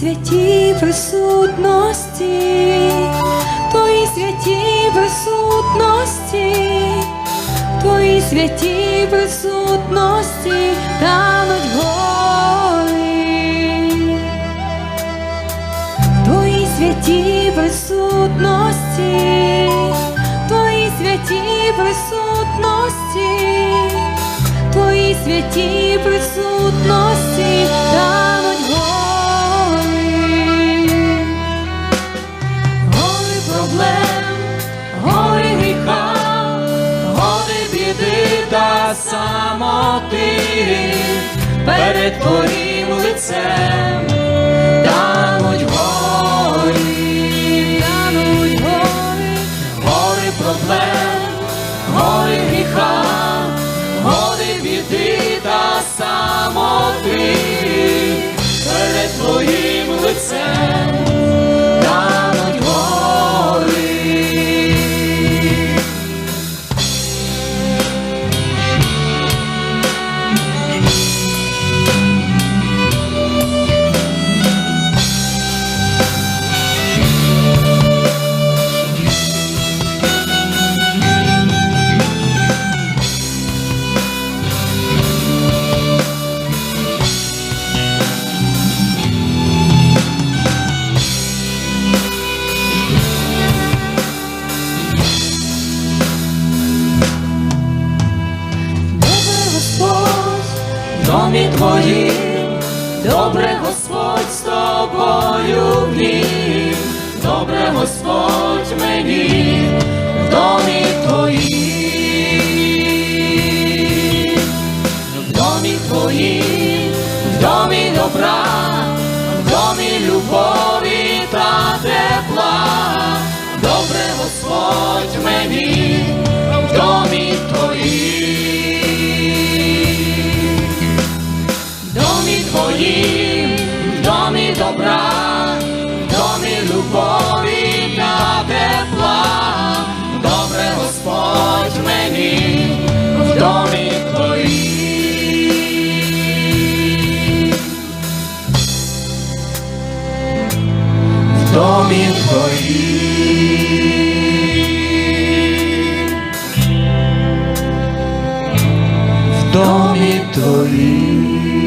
Твої святі присутності, Твої святі присутності, Твої святі присутності тануть гори. Твої святі присутності, Твої святі присутності, Твої святі присутності самоти перед твоїм лицем домі твоїм, добре Господь з тобою в нім, добре Господь мені в домі твоїм, в домі твоїм, в домі добра, в домі любові та тепла, добре Господь мені домі твоїм, в домі твоїм, в домі твоїм.